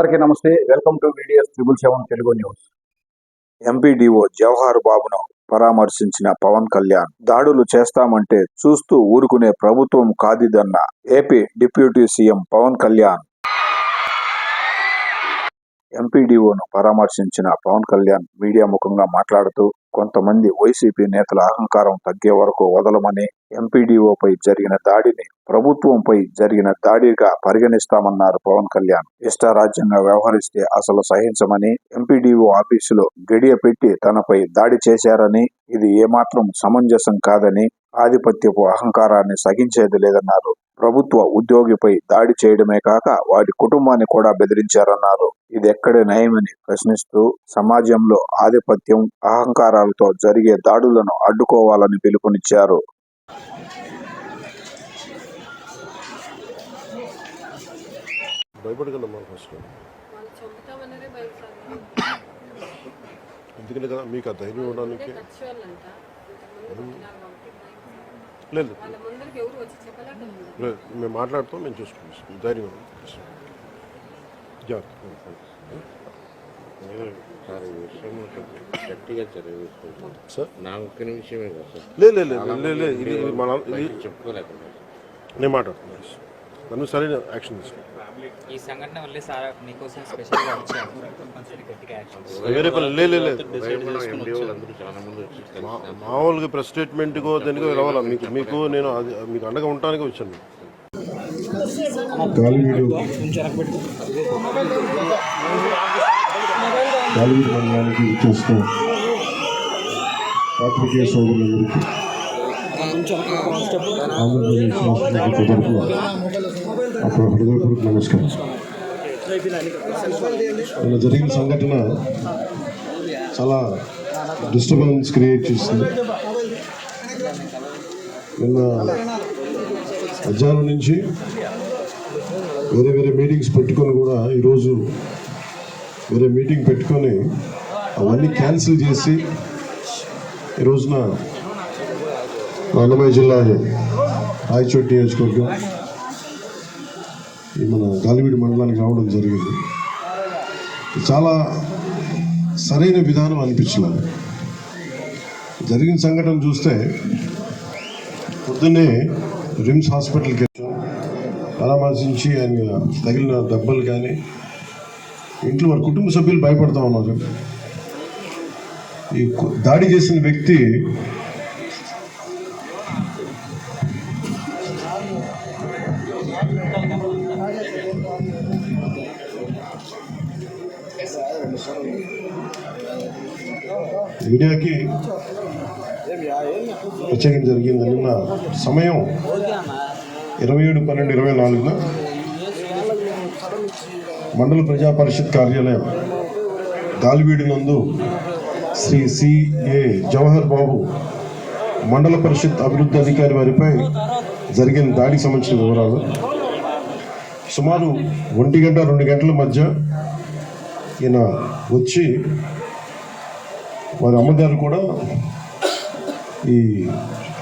అందరికీ నమస్తే. Welcome to videos triple seven Telugu news MPDO Jawahar బాబును పరామర్శించిన పవన్ కళ్యాణ్ దాడులు చేస్తామంటే చూస్తూ ఊరుకునే ప్రభుత్వం కాదిదన్న AP deputy CM Pawan Kalyan ఎంపీడీఓను పరామర్శించిన పవన్ కళ్యాణ్ మీడియా ముఖంగా మాట్లాడుతూ కొంతమంది వైసీపీ నేతల అహంకారం తగ్గే వరకు వదలమని ఎంపీడీఓపై జరిగిన దాడిని ప్రభుత్వంపై జరిగిన దాడిగా పరిగణిస్తామన్నారు పవన్ కళ్యాణ్. ఇష్టారాజ్యంగా వ్యవహరిస్తే అసలు సహించమని ఎంపీడీఓ ఆఫీసులో గడియ పెట్టి తనపై దాడి చేశారని ఇది ఏమాత్రం సమంజసం కాదని ఆధిపత్యపు అహంకారాన్ని సహించేది లేదన్నారు. ప్రభుత్వ ఉద్యోగిపై దాడి చేయడమే కాక వారి కుటుంబాన్ని కూడా బెదిరించారన్నారు. ఇది ఎక్కడ నయమని ప్రశ్నిస్తూ సమాజంలో ఆధిపత్యం అహంకారాలతో జరిగే దాడులను అడ్డుకోవాలని పిలుపునిచ్చారు. భయపడగలమ్మా ఫస్ట్. ఎందుకని కదా మీకు ఆ ధైర్యం భయం. లేదు. లేదు. మేము మాట్లాడుతాం మేము చూసుకుంటాం. ధైర్యం. జాగ్రత్త. గట్టిగా చర్య తీసుకుంటాం సార్? నా ఒక్క నిమిషమే కదా సార్. లేదు లేదు లేదు లేదు లేదు ఇది ఇది మన ఇది బయటికి చెప్పుకోలేకుండా నేను మాట్లాడుతున్నాను నన్ను సరైన యాక్షన్ తీసుకో. ఈ సంఘటన వల్లే సార్ మీకోసం స్పెషల్గా వచ్చాము కంపల్సరీ గట్టిగా యాక్షన్ తీసుకోవాలి. వేరే పని లేదు లేదు లేదు భయపడిన ఎండిఓ అందరూ చాలా మంది వచ్చి మా- కలిసి మామూలుగా ప్రెస్ స్టేట్మెంట్కో దేనికో రావాలా? మీకు మీకు నేను అది మీకు అండగా ఉండటానికి వచ్చాను. గాలివీడు మండలానికి వచ్చేస్తూ పాత్రికేయ సోదరులందరికీ ఆంధ్రప్రదేశ్ రాష్ట్ర తరఫున హృదయపూర్వక నమస్కారం. నిన్న జరిగిన సంఘటన చాలా డిస్టర్బెన్స్ క్రియేట్ చేసింది. నిన్న మధ్యాహ్నం నుంచి వేరే వేరే మీటింగ్స్ పెట్టుకొని కూడా ఈరోజు వేరే మీటింగ్ పెట్టుకొని అవన్నీ క్యాన్సిల్ చేసి ఈ రోజున అన్నమయ్య జిల్లా రాయచోటి నియోజకవర్గం ఈ మన గాలివీడి మండలానికి రావడం జరిగింది. చాలా సరైన విధానం అనిపించలేదు. జరిగిన సంఘటన చూస్తే పొద్దున్నే రిమ్స్ హాస్పిటల్కి వచ్చాం. పరామర్శించి ఆయన తగిలిన దెబ్బలు కానీ ఇంట్లో వారి కుటుంబ సభ్యులు భయపడతా ఉన్నారు ఈ దాడి చేసిన వ్యక్తి మీడియాకి ప్రత్యేకం జరిగింది నిన్న సమయం ఇరవై ఏడు పన్నెండు ఇరవై నాలుగున మండల ప్రజా పరిషత్ కార్యాలయం గాలివీడి నందు శ్రీ సిఏ జవహర్ బాబు మండల పరిషత్ అభివృద్ధి అధికారి వారిపై జరిగిన దాడికి సంబంధించిన వివరాలు. సుమారు ఒంటి గంట రెండు గంటల మధ్య ఈయన వచ్చి వారి అమ్మగారు కూడా ఈ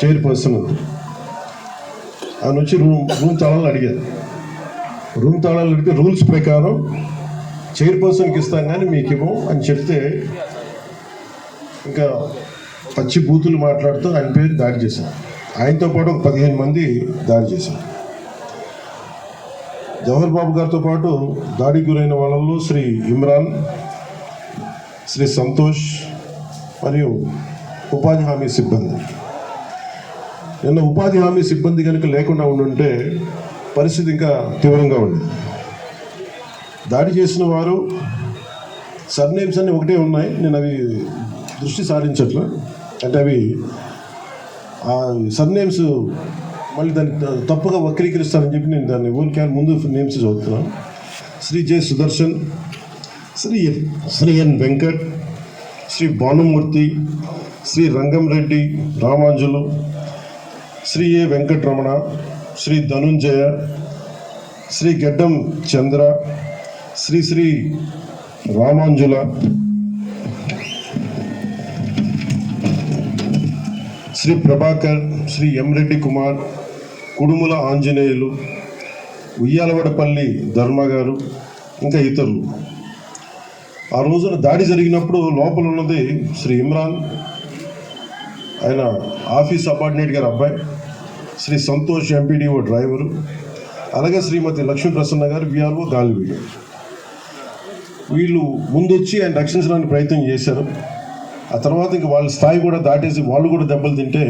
చైర్పర్సన్. ఆయన వచ్చి రూమ్ రూమ్ చాలా అడిగారు. రూమ్ తాళాలు అడిగితే రూల్స్ ప్రకారం చైర్పర్సన్కి ఇస్తాం కానీ మీకు ఇవ్వం అని చెప్తే ఇంకా పచ్చి బూతులు మాట్లాడుతూ ఆయన పేరు దాడి చేశారు. ఆయనతో పాటు ఒక పదిహేను మంది దాడి చేశారు. జవహర్ బాబు గారితో పాటు దాడికి గురైన వాళ్ళల్లో శ్రీ ఇమ్రాన్ శ్రీ సంతోష్ మరియు ఉపాధి హామీ సిబ్బంది. నిన్న ఉపాధి హామీ సిబ్బంది కనుక లేకుండా ఉండుంటే పరిస్థితి ఇంకా తీవ్రంగా ఉంది. దాడి చేసిన వారు సర్నేమ్స్ అన్నీ ఒకటే ఉన్నాయి. నేను అవి దృష్టి సారించట్లా. అంటే అవి ఆ సర్నేమ్స్ మళ్ళీ దాన్ని తప్పుగా వక్రీకరిస్తారని చెప్పి నేను దాన్ని ఊరికే ముందు నేమ్స్ చదువుతున్నాను Shri J Sudarshan Shri Shri N Venkat Shri Bhanumurthy Shri Rangamreddy Ramanjulu Shri A Venkataramana Shri Dhanunjaya Shri Gaddam Chandra Shri Shri రామాంజుల. Shri Prabhakar Shri ఎంరెడ్డి Kumar Kudumula Anjaneyulu ఉయ్యాలవడపల్లి ధర్మ గారు ఇంకా ఇతరులు. ఆ రోజున దాడి జరిగినప్పుడు లోపల ఉన్నది శ్రీ ఇమ్రాన్ ఆయన ఆఫీస్ అపార్ట్మెంట్ గారు అబ్బాయి. శ్రీ సంతోష్ ఎంపీడీఓ డ్రైవరు అలాగే శ్రీమతి లక్ష్మీ ప్రసన్న గారు విఆర్ఓ గాలివీ వీళ్ళు ముందొచ్చి ఆయన రక్షించడానికి ప్రయత్నం చేశారు. ఆ తర్వాత ఇంకా వాళ్ళ స్థాయి కూడా దాటేసి వాళ్ళు కూడా దెబ్బలు తింటే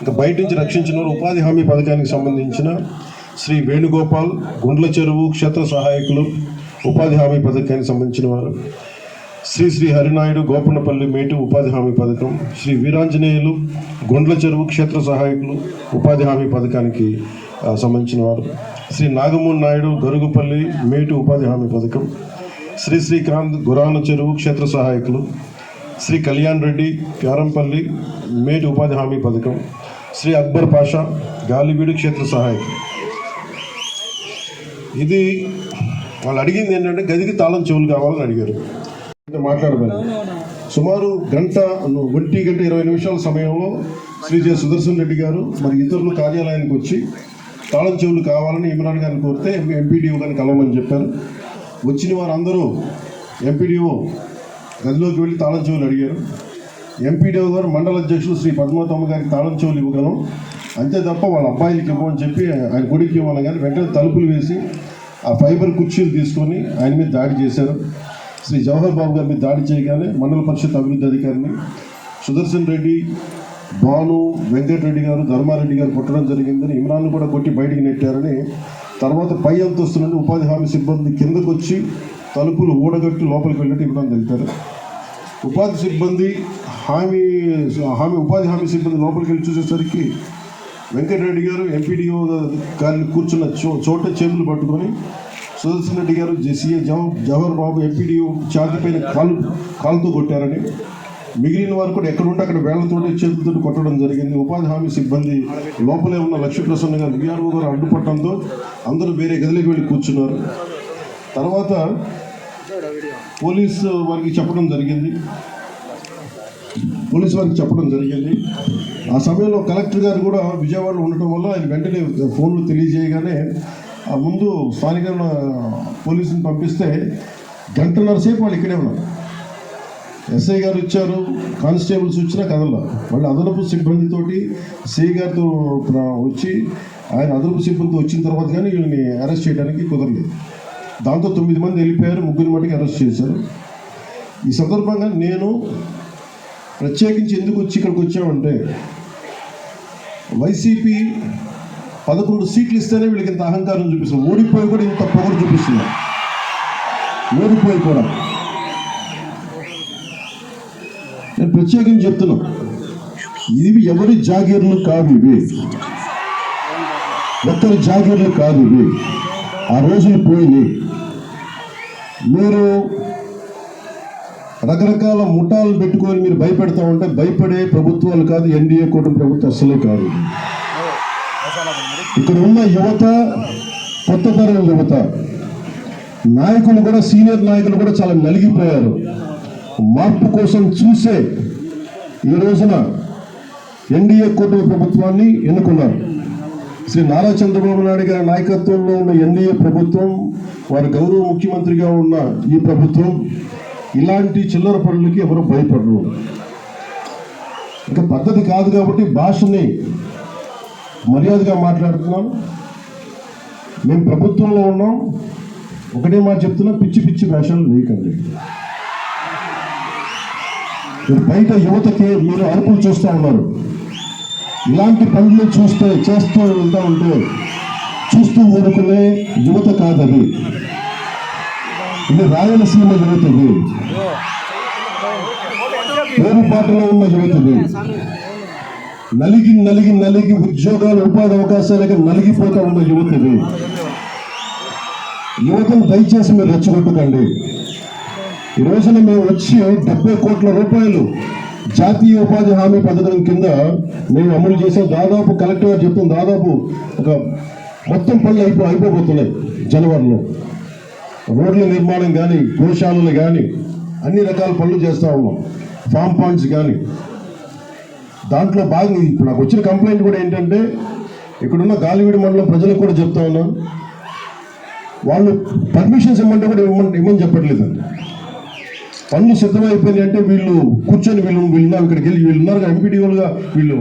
ఇంకా బయట నుంచి రక్షించిన ఉపాధి హామీ పథకానికి సంబంధించిన శ్రీ వేణుగోపాల్ గుండ్ల చెరువు క్షేత్ర సహాయకులు ఉపాధి హామీ పథకానికి సంబంధించిన వారు. శ్రీ శ్రీ హరినాయుడు గోపన్నపల్లి మేటు ఉపాధి హామీ పథకం శ్రీ వీరాంజనేయులు గుండ్ల చెరువు క్షేత్ర సహాయకులు ఉపాధి హామీ పథకానికి సంబంధించిన వారు. శ్రీ నాగమూడి నాయుడు గరుగుపల్లి మేటు ఉపాధి హామీ పథకం శ్రీ శ్రీకాంత్ గురాన చెరువు క్షేత్ర సహాయకులు శ్రీ కళ్యాణ్ రెడ్డి ప్యారంపల్లి మేటి ఉపాధి హామీ పథకం శ్రీ అక్బర్ పాషా గాలివీడు క్షేత్ర సహాయకులు. ఇది వాళ్ళు అడిగింది ఏంటంటే గదికి తాళం చెవులు కావాలని అడిగారు. మాట్లాడదాను సుమారు గంట ఒంటి గంట ఇరవై నిమిషాల సమయంలో శ్రీ జె. సుదర్శన్ రెడ్డి గారు మరి ఇతరులు కార్యాలయానికి వచ్చి తాళం చెవులు కావాలని ఇమ్రాన్ గారిని కోరితే ఎంపీడీఓ గారిని కలవమని చెప్పారు. వచ్చిన వారందరూ ఎంపీడీఓ గదిలోకి వెళ్ళి తాళం చెవులు అడిగారు. ఎంపీడీఓ గారు మండల అధ్యక్షులు శ్రీ పద్మావతమ్మ గారికి తాళం చెవులు ఇవ్వగలం. అంతే తప్ప వాళ్ళ అబ్బాయిలకి ఇవ్వమని చెప్పి ఆయన కొడుకు ఇవ్వమని కానీ వెంటనే తలుపులు వేసి ఆ ఫైబర్ కుర్చీలు తీసుకొని ఆయన మీద దాడి చేశారు. శ్రీ జవహర్ బాబు గారి మీద దాడి చేయగానే మండల పరిషత్ అభివృద్ధి అధికారిని సుదర్శన్ రెడ్డి భాను వెంకటరెడ్డి గారు ధర్మారెడ్డి గారు కొట్టడం జరిగిందని ఇమ్రాన్ కూడా కొట్టి బయటికి నెట్టారని తర్వాత పై అంతస్తు నుండి ఉపాధి హామీ సిబ్బంది కిందకు వచ్చి తలుపులు ఊడగట్టి లోపలికి వెళ్ళినట్టు ఇమ్రాన్ తెలిపారు ఉపాధి సిబ్బంది హామీ హామీ ఉపాధి హామీ సిబ్బంది లోపలికి వెళ్ళి చూసేసరికి వెంకటరెడ్డి గారు ఎంపీడీఓ గారిని కూర్చున్న చో చోట చేతులు పట్టుకొని సుదర్శన్ రెడ్డి గారు జెసిఏ జవహర్ బాబు ఎంపీడీఓ ఛాతి పైన కాలు కాలుతో కొట్టారని. మిగిలిన వారు కూడా ఎక్కడుంటే అక్కడ వేళ్ళతో చేతులతో కొట్టడం జరిగింది. ఉపాధి హామీ సిబ్బంది లోపలే ఉన్న లక్ష్మీప్రసన్న గారు విఆర్ఓ గారు అడ్డుపట్టడంతో అందరూ వేరే గదిలోకి వెళ్ళి కూర్చున్నారు. తర్వాత పోలీసు వారికి చెప్పడం జరిగింది. పోలీస్ వారికి చెప్పడం జరిగింది. ఆ సమయంలో కలెక్టర్ గారు కూడా విజయవాడలో ఉండటం వల్ల ఆయన వెంటనే ఫోన్లు తెలియజేయగానే ముందు స్థానిక పోలీసుని పంపిస్తే గంటన్నర సేపు వాళ్ళు ఇక్కడే ఉన్నారు. ఎస్ఐ గారు ఇచ్చారు కానిస్టేబుల్స్ వచ్చినా కదల వాళ్ళు అదనపు సిబ్బందితోటి సిఐ గారితో వచ్చి ఆయన అదనపు సిబ్బంది వచ్చిన తర్వాత కానీ వీళ్ళని అరెస్ట్ చేయడానికి కుదరలేదు. దాంతో తొమ్మిది మంది వెళ్ళిపోయారు ముగ్గురు మటుకు అరెస్ట్ చేశారు. ఈ సందర్భంగా నేను ప్రత్యేకించి ఎందుకు వచ్చి ఇక్కడికి వచ్చామంటే వైసీపీ పదకొండు సీట్లు ఇస్తేనే వీళ్ళకి ఇంత అహంకారం చూపిస్తున్నారు ఓడిపోయి కూడా ఇంత పొగరు చూపిస్తున్నారు ఓడిపోయి కూడా నేను ప్రత్యేకం చెప్తున్నా. ఇవి ఎవరి జాగీర్లు కాదు ఇవి. ఒక్కరి జాగీర్లు కాదు ఇవి. ఆ రోజులు పోయినాయి మీరు రకరకాల ముఠాలు పెట్టుకొని మీరు భయపెడతా ఉంటే భయపడే ప్రభుత్వాలు కాదు ఎన్డీఏ కూటమి ప్రభుత్వం అస్సలే కాదు. ఇక్కడ ఉన్న యువత కొత్త తరం యువత. నాయకులు కూడా సీనియర్ నాయకులు కూడా చాలా నలిగిపోయారు. మార్పు కోసం చూసే ఈ రోజున ఎన్డీఏ కూటమి ప్రభుత్వాన్ని ఎన్నుకున్నారు. శ్రీ నారా చంద్రబాబు నాయుడు గారి నాయకత్వంలో ఉన్న ఎన్డీఏ ప్రభుత్వం వారి గౌరవ ముఖ్యమంత్రిగా ఉన్న ఈ ప్రభుత్వం ఇలాంటి చిల్లర పనులకి ఎవరు భయపడరు. ఇంకా పద్ధతి కాదు కాబట్టి భాషని మర్యాదగా మాట్లాడుతున్నాం. మేము ప్రభుత్వంలో ఉన్నాం. ఒకటే మాట చెప్తున్నా పిచ్చి పిచ్చి వేషాలు వేయకండి. బయట యువతకి మీరు అరుపులు చూస్తూ ఉన్నారు. ఇలాంటి పనులు చూస్తే చేస్తూ వెళ్తా ఉంటే చూస్తూ ఊరుకునే యువత కాదది. ఇది రాయలసీమ యువత ఇది పేరుపాటులో ఉన్న యువత ఇది నలిగి నలిగి నలిగి ఉద్యోగాలు ఉపాధి అవకాశాలకి నలిగిపోతా ఉన్న యువతది యువతను దయచేసి మీరు రెచ్చగొట్టకండి. ఈ రోజున మేము వచ్చి డెబ్బై కోట్ల రూపాయలు జాతీయ ఉపాధి హామీ పథకం కింద మేము అమలు చేసాం. దాదాపు కలెక్టర్ గారు చెప్తాం దాదాపు ఒక మొత్తం పనులు అయిపో అయిపోబోతున్నాయి జనవరిలో. రోడ్ల నిర్మాణం కానీ గోశాలలు కానీ అన్ని రకాల పనులు చేస్తూ ఉన్నాం. ఫామ్ పాయింట్స్ కానీ దాంట్లో భాగంగా ఇప్పుడు నాకు వచ్చిన కంప్లైంట్ కూడా ఏంటంటే ఇక్కడున్న గాలివీడి మండలం ప్రజలకు కూడా చెప్తా ఉన్నాను వాళ్ళు పర్మిషన్స్ ఇమ్మంటే కూడా ఇవ్వమని ఇవ్వమని చెప్పట్లేదండి. పనులు సిద్ధమైపోయినాయి అంటే వీళ్ళు కూర్చొని వీళ్ళు వీళ్ళున్నారు ఇక్కడికి వెళ్ళి వీళ్ళు ఉన్నారు ఎంపీడీఓలుగా వీళ్ళు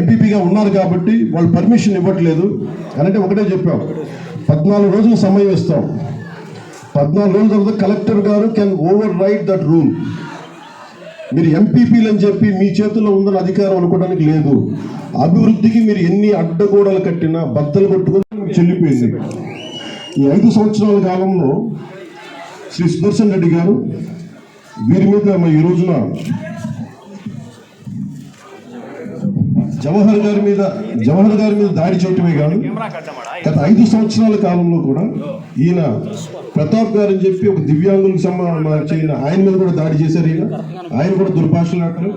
ఎంపీపీగా ఉన్నారు కాబట్టి వాళ్ళు పర్మిషన్ ఇవ్వట్లేదు. అని అంటే ఒకటే చెప్పాం పద్నాలుగు రోజులు సమయం ఇస్తాం. పద్నాలుగు రోజుల తర్వాత కలెక్టర్ గారు can override that rule మీరు ఎంపీపీలు అని చెప్పి మీ చేతుల్లో ఉందని అధికారం అనుకోవడానికి లేదు. అభివృద్ధికి మీరు ఎన్ని అడ్డగోడలు కట్టినా బద్దలు కొట్టుకుని చెల్లిపోయింది. ఈ ఐదు సంవత్సరాల కాలంలో శ్రీ సుదర్శన్ రెడ్డి గారు వీరి మీద ఈ రోజున జవహర్ గారి మీద జవహర్ గారి మీద దాడి చేయటమే కాదు గత ఐదు సంవత్సరాల కాలంలో కూడా ఈయన ప్రతాప్ గారు అని చెప్పి ఒక దివ్యాంగులకు సంబంధించిన ఆయన మీద కూడా దాడి చేశారు ఈయన. ఆయన కూడా దుర్భాషలాడతారు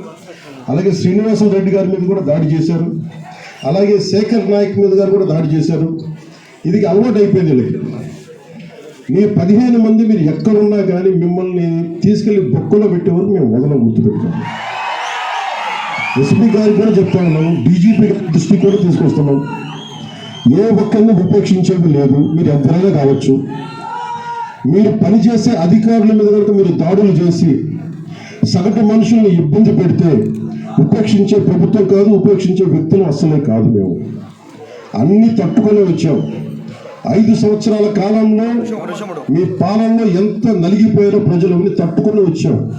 అలాగే శ్రీనివాసం రెడ్డి గారి మీద కూడా దాడి చేశారు. అలాగే శేఖర్ నాయక్ మీద గారు కూడా దాడి చేశారు. ఇది అలవాటు అయిపోయింది వీళ్ళకి. మీ పదిహేను మంది మీరు ఎక్కడున్నా కానీ మిమ్మల్ని తీసుకెళ్ళి బొక్కలో పెట్టే వరకు మేము వదలం గుర్తుపెట్టుకోండి. ఎస్పీ గారికి కూడా చెప్తా ఉన్నాం. డీజీపీ దృష్టి కూడా తీసుకొస్తున్నాం. ఏ ఒక్కరిని ఉపేక్షించేది లేదు. మీరు ఎంతైనా కావచ్చు. మీరు పనిచేసే అధికారుల మీద కనుక మీరు దాడులు చేసి సగటు మనుషుల్ని ఇబ్బంది పెడితే ఉపేక్షించే ప్రభుత్వం కాదు ఉపేక్షించే వ్యక్తులు అస్సలే కాదు మేము. అన్ని తట్టుకొని వచ్చాం. ఐదు సంవత్సరాల కాలంలో మీ పాలనలో ఎంత నలిగిపోయారో ప్రజలు అన్ని తట్టుకొని వచ్చాం.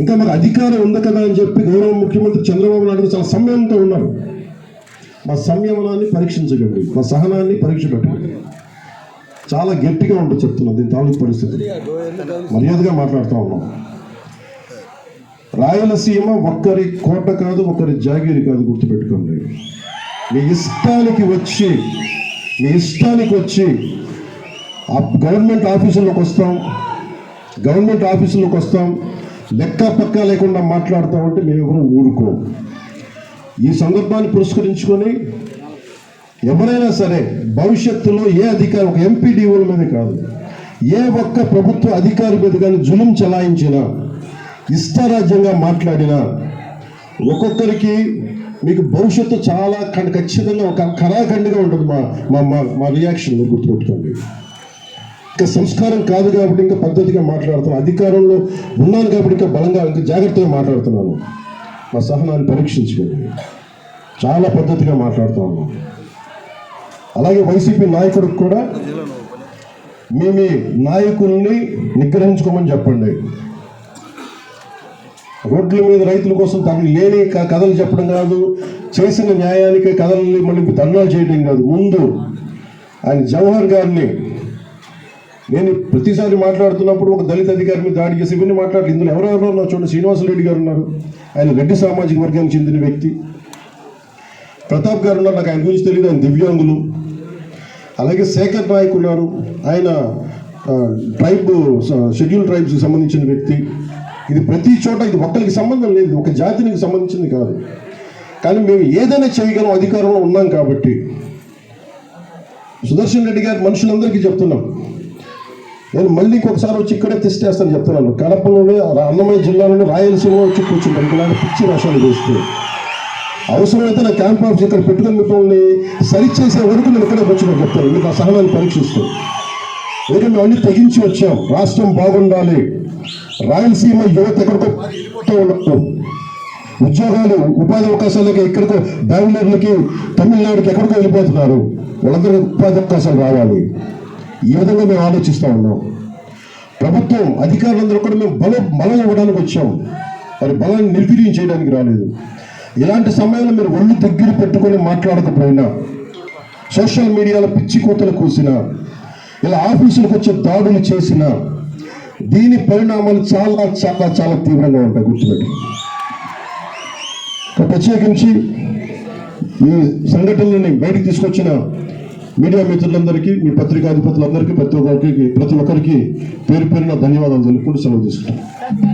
ఇంకా మరి అధికారం ఉంది కదా అని చెప్పి గౌరవ ముఖ్యమంత్రి చంద్రబాబు నాయుడు చాలా సమయంతో ఉన్నారు. మా సంయమనాన్ని పరీక్షించకండి. మా సహనాన్ని పరీక్ష పెట్టండి చాలా గట్టిగా ఉంటుంది చెప్తున్నా దీని తాలూకు పరిస్థితి. మర్యాదగా మాట్లాడుతూ ఉన్నాం. రాయలసీమ ఒక్కరి కోట కాదు ఒకరి జాగీరి కాదు గుర్తుపెట్టుకోండి. మీ ఇష్టానికి వచ్చి మీ ఇష్టానికి వచ్చి గవర్నమెంట్ ఆఫీసుల్లోకి వస్తాం. గవర్నమెంట్ ఆఫీసుల్లోకి వస్తాం. లెక్క పక్క లేకుండా మాట్లాడతామంటే మేము ఎవరు ఊరుకోం ఈ సందర్భాన్ని పురస్కరించుకొని ఎవరైనా సరే భవిష్యత్తులో ఏ అధికారి ఒక ఎంపీడీఓల మీద కాదు ఏ ఒక్క ప్రభుత్వ అధికారి మీద కానీ జులుం చలాయించినా ఇష్టారాజ్యంగా మాట్లాడినా ఒక్కొక్కరికి మీకు భవిష్యత్తు చాలా ఖచ్చితంగా ఒక కరాఖండిగా ఉంటుంది మా మా మా- రియాక్షన్ గుర్తుపెట్టుకోండి. ఇంకా సంస్కారం కాదు కాబట్టి ఇంకా పద్ధతిగా మాట్లాడుతున్నాను. అధికారంలో ఉన్నాను కాబట్టి ఇంకా బలంగా ఇంకా జాగ్రత్తగా మాట్లాడుతున్నాను. మా సహనాన్ని పరీక్షించుకోండి. చాలా పద్ధతిగా మాట్లాడుతూ అలాగే వైసీపీ నాయకుడికి కూడా మీ మీ నాయకుల్ని నిగ్రహించుకోమని చెప్పండి. రోడ్ల మీద రైతుల కోసం తనకి లేని కథలు చెప్పడం కాదు చేసిన న్యాయానికి కథల్ని మళ్ళీ దండాలు చేయడం కాదు. ముందు ఆయన జవహర్ గారిని నేను ప్రతిసారి మాట్లాడుతున్నప్పుడు ఒక దళిత అధికారి మీద దాడి చేసి ఇవన్నీ మాట్లాడలేదు. ఇందులో ఎవరెవరో ఉన్నారు? చూడండి శ్రీనివాసరెడ్డి గారు ఉన్నారు. ఆయన రెడ్డి సామాజిక వర్గానికి చెందిన వ్యక్తి. ప్రతాప్ గారు ఉన్నారు. నాకు ఆయన గురించి తెలియదు ఆయన దివ్యాంగులు. అలాగే శేఖర్ నాయక్ ఉన్నారు. ఆయన ట్రైబ్ షెడ్యూల్ ట్రైబ్స్కి సంబంధించిన వ్యక్తి. ఇది ప్రతి చోట ఇది ఒక్కరికి సంబంధం లేదు. ఒక జాతికి సంబంధించింది కాదు. కానీ మేము ఏదైనా చేయగలం అధికారంలో ఉన్నాం కాబట్టి. సుదర్శన్ రెడ్డి గారి మనుషులందరికీ చెప్తున్నాం. నేను మళ్ళీ ఇంకొకసారి వచ్చి ఇక్కడే తెస్టేస్తాను చెప్తున్నాను. కడపలోనే అన్నమయ్య జిల్లాలోనే రాయలసీమ వచ్చి కూర్చుంటాను. ఇలాంటి పిచ్చి రాష్ట్రాలు చేస్తే అవసరమైతే నా క్యాంప్ ఆఫీస్ ఇక్కడ పెట్టుకుని మిమ్మల్ని సరిచేసే వరకు నేను ఇక్కడే వచ్చి చెప్తాను మీకు ఆ సహనాన్ని పరీక్షిస్తూ ఎందుకంటే మేము అన్ని తెగించి వచ్చాం. రాష్ట్రం బాగుండాలి. రాయలసీమ యువత ఎక్కడికో వెళ్ళిపోతూ ఉద్యోగాలు ఉపాధి అవకాశాలకి ఎక్కడికో బెంగళూరులకి తమిళనాడుకి ఎక్కడికో వెళ్ళిపోతున్నారు. వాళ్ళందరికీ ఉపాధి అవకాశాలు రావాలి. ఈ విధంగా మేము ఆలోచిస్తూ ఉన్నాం. ప్రభుత్వం అధికారులందరూ కూడా మేము బలం బలం ఇవ్వడానికి వచ్చాం. మరి బలాన్ని నిర్వీర్యం చేయడానికి రాలేదు. ఇలాంటి సమయంలో మీరు ఒళ్ళు దగ్గర పెట్టుకొని మాట్లాడకపోయినా సోషల్ మీడియాలో పిచ్చి కోతలు కూసినా ఇలా ఆఫీసులకు వచ్చే దాడులు చేసినా దీని పరిణామాలు చాలా చాలా చాలా తీవ్రంగా ఉంటాయి గుర్తుపెట్టి. ప్రత్యేకించి ఈ సంఘటనలని బయటకు తీసుకొచ్చిన మీడియా మిత్రులందరికీ మీ పత్రికాధిపతులందరికీ ప్రతి ఒక్కరికి ప్రతి ఒక్కరికి పేరు పేరున ధన్యవాదాలు తెలుపుకుంటూ సెలవు తీసుకుంటాను